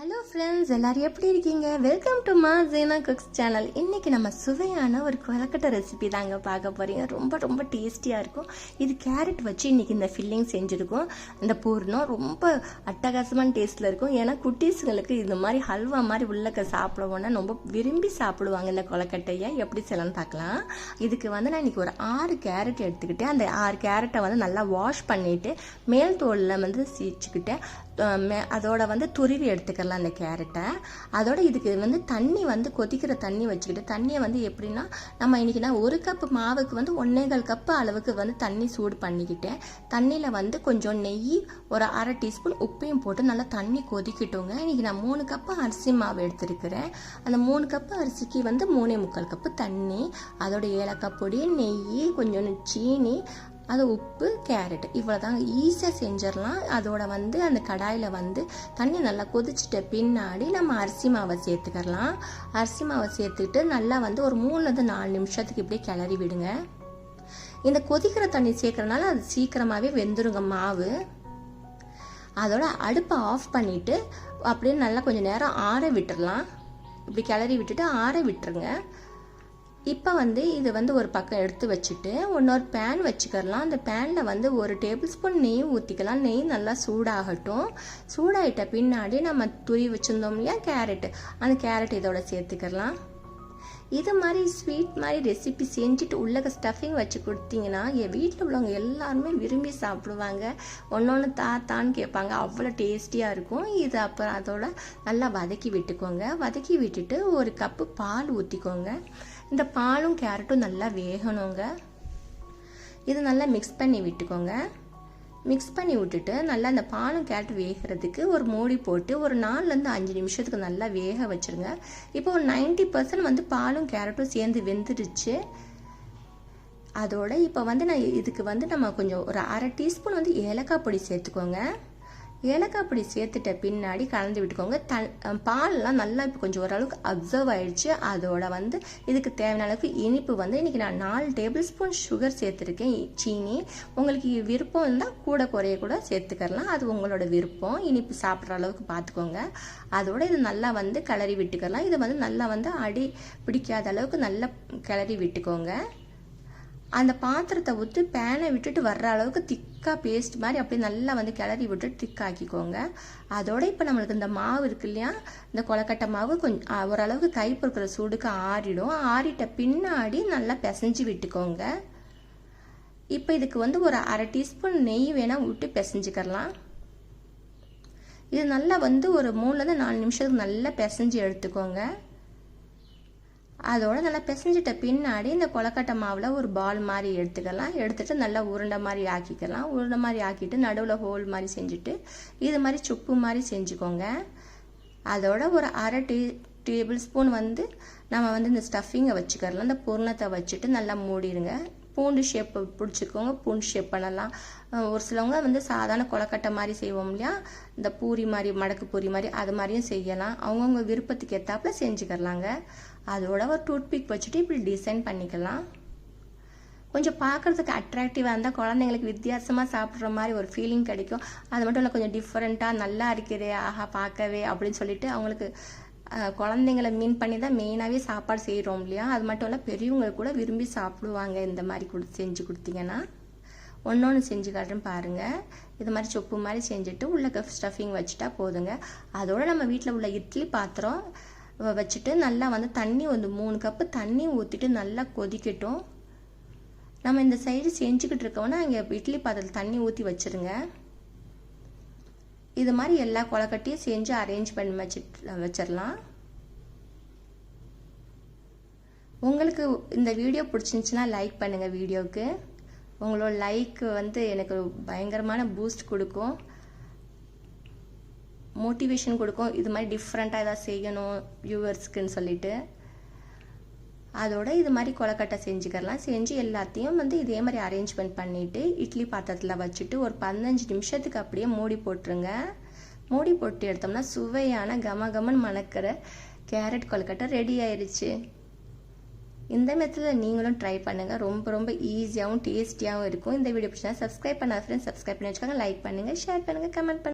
Hello friends எல்லாரும் எப்படி இருக்கீங்க? வெல்கம் டு மா ஜீனா குக்ஸ் சேனல் இன்றைக்கி நம்ம சுவையான ஒரு கொலக்கட்டை ரெசிபி தாங்க பார்க்க போகிறீங்க ரொம்ப ரொம்ப டேஸ்டியாக இருக்கும். இது கேரட் வச்சு இன்றைக்கி இந்த ஃபில்லிங் செஞ்சுருக்கோம். இந்த பூர்ணம் ரொம்ப அட்டகாசமான டேஸ்ட்டில் இருக்கும். ஏன்னா குட்டீஸுங்களுக்கு இந்த மாதிரி ஹல்வா மாதிரி உள்ளக்க சாப்பிடுவோன்னா ரொம்ப விரும்பி சாப்பிடுவாங்க இந்த கொலக்கட்டையை எப்படி செய்யலாம்னு பார்க்கலாம். இதுக்கு வந்து நான் இன்னைக்கு ஒரு ஆறு கேரட் எடுத்துக்கிட்டேன். அந்த ஆறு கேரட்டை வந்து நல்லா வாஷ் பண்ணிவிட்டு மேல் தோலில் வந்து சீச்சுக்கிட்டேன். மே- அதோட வந்து துருவி எடுத்துக்கலாம் அந்த கேரட்டை. அதோட இதுக்கு வந்து தண்ணி வந்து கொதிக்கிற தண்ணி வச்சுக்கிட்டு தண்ணியை வந்து எப்படின்னா நம்ம இன்றைக்கி நான் ஒரு கப்பு மாவுக்கு வந்து ஒன்னேகால் கப்பு அளவுக்கு வந்து தண்ணி சூடு பண்ணிக்கிட்டேன். தண்ணியில் வந்து கொஞ்சம் நெய் ஒரு அரை டீஸ்பூன் உப்பையும் போட்டு நல்லா தண்ணி கொதிக்கட்டுங்க. இன்றைக்கி நான் மூணு கப்பு அரிசி மாவு எடுத்திருக்கிறேன். அந்த மூணு கப்பு அரிசிக்கு வந்து மூணே முக்கால் கப்பு தண்ணி அதோட ஏலக்காய் பொடி நெய் கொஞ்சோண்டு சீனி அது உப்பு கேரட். இவ்வளோதாங்க ஈஸியாக செஞ்சிடலாம். அதோட வந்து அந்த கடாயில் வந்து தண்ணி நல்லா கொதிச்சிட்ட பின்னாடி நம்ம அரிசி மாவை சேர்த்துக்கலாம். அரிசி மாவை சேர்த்துக்கிட்டு நல்லா வந்து ஒரு மூணுலேருந்து நாலு நிமிஷத்துக்கு இப்படியே கிளறி விடுங்க. இந்த கொதிக்கிற தண்ணி சேர்க்கறனால அது சீக்கிரமாகவே வெந்துருங்க மாவு. அதோட அடுப்பை ஆஃப் பண்ணிவிட்டு அப்படியே நல்லா கொஞ்சம் நேரம் ஆற விட்டுறலாம். இப்படி கிளறி விட்டுட்டு ஆற விட்டுருங்க. இப்போ வந்து இது வந்து ஒரு பக்கம் எடுத்து வச்சுட்டு இன்னொரு பேன் வச்சுக்கிறலாம். அந்த பேனில் வந்து ஒரு டேபிள் ஸ்பூன் நெய் ஊற்றிக்கலாம் நெய் நல்லா சூடாகட்டும். சூடாகிட்ட பின்னாடி நம்ம துரி வச்சுருந்தோம் இல்லையா? கேரட் அந்த கேரட் இதோட சேர்த்துக்கலாம் இது மாதிரி ஸ்வீட் மாதிரி ரெசிபி செஞ்சுட்டு உள்ளக ஸ்டஃபிங் வச்சு கொடுத்தீங்கன்னா என் வீட்டில் உள்ளவங்க எல்லாருமே விரும்பி சாப்பிடுவாங்க. ஒன்று ஒன்று தா தான்னு கேட்பாங்க. அவ்வளோ டேஸ்டியாக இருக்கும். இது அப்புறம் அதோட நல்லா வதக்கி விட்டுக்கோங்க. வதக்கி விட்டுட்டு ஒரு கப்பு பால் ஊற்றிக்கோங்க இந்த பாலும் கேரட்டும் நல்லா வேகணுங்க. இது நல்லா மிக்ஸ் பண்ணி விட்டுக்கோங்க. மிக்ஸ் பண்ணி விட்டுட்டு நல்லா அந்த பாலும் கேரட் வேகிறதுக்கு ஒரு மூடி போட்டு ஒரு நாலுலேருந்து அஞ்சு நிமிஷத்துக்கு நல்லா வேக வச்சிருங்க. இப்போ ஒரு நைன்டி பர்சன்ட் வந்து பாலும் கேரட்டும் சேர்ந்து வெந்துடுச்சு. அதோட இப்போ வந்து நான் இதுக்கு வந்து நம்ம கொஞ்சம் ஒரு அரை டீஸ்பூன் வந்து ஏலக்காய் பொடி சேர்த்துக்கோங்க. ஏலக்காய் பொடி சேர்த்துட்ட பின்னாடி கலந்து விட்டுக்கோங்க. தன் பால்லாம் நல்லா இப்போ கொஞ்சம் ஓரளவுக்கு அப்சர்வ் ஆயிடுச்சு. அதோட வந்து இதுக்கு தேவையான அளவுக்கு இனிப்பு வந்து இன்றைக்கி நான் நாலு டேபிள் ஸ்பூன் சுகர் சேர்த்துருக்கேன். சீனி. உங்களுக்கு விருப்பம் இருந்தால் கூட குறைய கூட சேர்த்துக்கலாம் அது உங்களோட விருப்பம். இனிப்பு சாப்பிட்ற அளவுக்கு பார்த்துக்கோங்க அதோட இது நல்லா வந்து கிளறி விட்டுக்கலாம் இதை வந்து நல்லா வந்து அடி பிடிக்காத அளவுக்கு நல்லா கிளறி விட்டுக்கோங்க. அந்த பாத்திரத்தை ஊற்றி பேனை விட்டுட்டு வர்ற அளவுக்கு திக்காக பேஸ்ட் மாதிரி அப்படியே நல்லா வந்து கிளறி விட்டுட்டு திக்காக்கிக்கோங்க அதோட இப்போ நம்மளுக்கு இந்த மாவு இருக்கு இல்லையா? இந்த கொலக்கட்டை மாவு கொஞ்சம் ஓரளவுக்கு கை பொறுக்கிற சூடுக்கு ஆறிடும். ஆறிட்ட பின்னாடி நல்லா பிசைஞ்சு விட்டுக்கோங்க. இப்போ இதுக்கு வந்து ஒரு அரை டீஸ்பூன் நெய் வேணால் விட்டு பிசைஞ்சுக்கலாம் இது நல்லா வந்து ஒரு மூணுலேருந்து நாலு நிமிஷத்துக்கு நல்லா பிசைஞ்சு எடுத்துக்கோங்க. அதோட நல்லா பிசைஞ்சிட்ட பின்னாடி இந்த கொலக்கட்டை மாவில் ஒரு பால் மாதிரி எடுத்துக்கலாம். எடுத்துட்டு நல்லா உருண்டை மாதிரி ஆக்கிக்கலாம். உருண்டை மாதிரி ஆக்கிட்டு நடுவில் ஹோல் மாதிரி செஞ்சுட்டு இது மாதிரி சுப்பு மாதிரி செஞ்சுக்கோங்க. அதோட ஒரு அரை டீ டேபிள் ஸ்பூன் வந்து நம்ம வந்து இந்த ஸ்டஃபிங்கை வச்சுக்கலாம் இந்த பூர்ணத்தை வச்சுட்டு நல்லா மூடிடுங்க. பூண்டு ஷேப்பு பிடிச்சிக்கோங்க. பூண்டு ஷேப் பண்ணலாம். ஒரு சிலவங்க வந்து சாதாரண கொலக்கட்டை மாதிரி செய்வோம் இல்லையா? இந்த பூரி மாதிரி மடக்கு பூரி மாதிரி அது மாதிரியும் செய்யலாம். அவங்கவுங்க விருப்பத்துக்கு ஏற்றாப்புல செஞ்சுக்கலாங்க அதோட ஒரு டூத்பிக் வச்சுட்டு இப்படி டிசைன் பண்ணிக்கலாம். கொஞ்சம் பார்க்குறதுக்கு அட்ராக்டிவாக இருந்தால் குழந்தைங்களுக்கு வித்தியாசமாக சாப்பிட்ற மாதிரி ஒரு ஃபீலிங் கிடைக்கும். அது மட்டும் இல்லை கொஞ்சம் டிஃப்ரெண்ட்டாக நல்லா இருக்கிறே ஆஹா பார்க்கவே அப்படின்னு சொல்லிட்டு அவங்களுக்கு குழந்தைங்கள மீன் பண்ணி தான் மெயினாகவே சாப்பாடு செய்கிறோம் இல்லையா? அது மட்டும் இல்லை பெரியவங்க கூட விரும்பி சாப்பிடுவாங்க இந்த மாதிரி கொடு செஞ்சு கொடுத்தீங்கன்னா. ஒன்று ஒன்று செஞ்சு காட்டுறேன் பாருங்கள் இது மாதிரி சொப்பு மாதிரி செஞ்சுட்டு உள்ள ஸ்டஃபிங் வச்சுட்டா போதுங்க. அதோடு நம்ம வீட்டில் உள்ள இட்லி பாத்திரம் வச்சுட்டு நல்லா வந்து தண்ணி வந்து மூணு கப்பு தண்ணி ஊற்றிட்டு நல்லா கொதிக்கட்டும். நம்ம இந்த சைடு செஞ்சுக்கிட்டு இருக்கோம்னா அங்கே இட்லி பாத்திரத்தில் தண்ணி ஊற்றி வச்சிருங்க. இது மாதிரி எல்லா கொலக்கட்டையும் செஞ்சு அரேஞ்ச் பண்ணி வச்சு வச்சிடலாம் உங்களுக்கு இந்த வீடியோ பிடிச்சிருந்துச்சுன்னா லைக் பண்ணுங்கள் வீடியோவுக்கு உங்களோட லைக் வந்து எனக்கு பயங்கரமான பூஸ்ட் கொடுக்கும். மோட்டிவேஷன் கொடுக்கும். இது மாதிரி டிஃப்ரெண்ட்டாக ஏதாவது செய்யணும் வியூவர்ஸ்க்குன்னு சொல்லிட்டு. அதோட இது மாதிரி கொலக்கட்டை செஞ்சுக்கலாம் செஞ்சு எல்லாத்தையும் வந்து இதே மாதிரி அரேஞ்ச்மெண்ட் பண்ணிவிட்டு இட்லி பாத்திரத்தில் வச்சுட்டு ஒரு பதினஞ்சு நிமிஷத்துக்கு அப்படியே மூடி போட்டுருங்க. மூடி போட்டு எடுத்தோம்னா சுவையான கம கமன் மணக்கிற கேரட் கொலக்கட்டை ரெடி ஆயிடுச்சு இந்த மெத்தடில் நீங்களும் ட்ரை பண்ணுங்கள் ரொம்ப ரொம்ப ஈஸியாகவும் டேஸ்டியாகவும் இருக்கும். இந்த வீடியோ பிடிச்சா சப்ஸ்கிரைப் பண்ண ஃப்ரெண்ட்ஸ் சப்ஸ்கிரைப் பண்ணி வச்சுக்கோங்க. லைக் பண்ணுங்கள் ஷேர் பண்ணுங்கள் கமெண்ட் பண்ணுங்கள்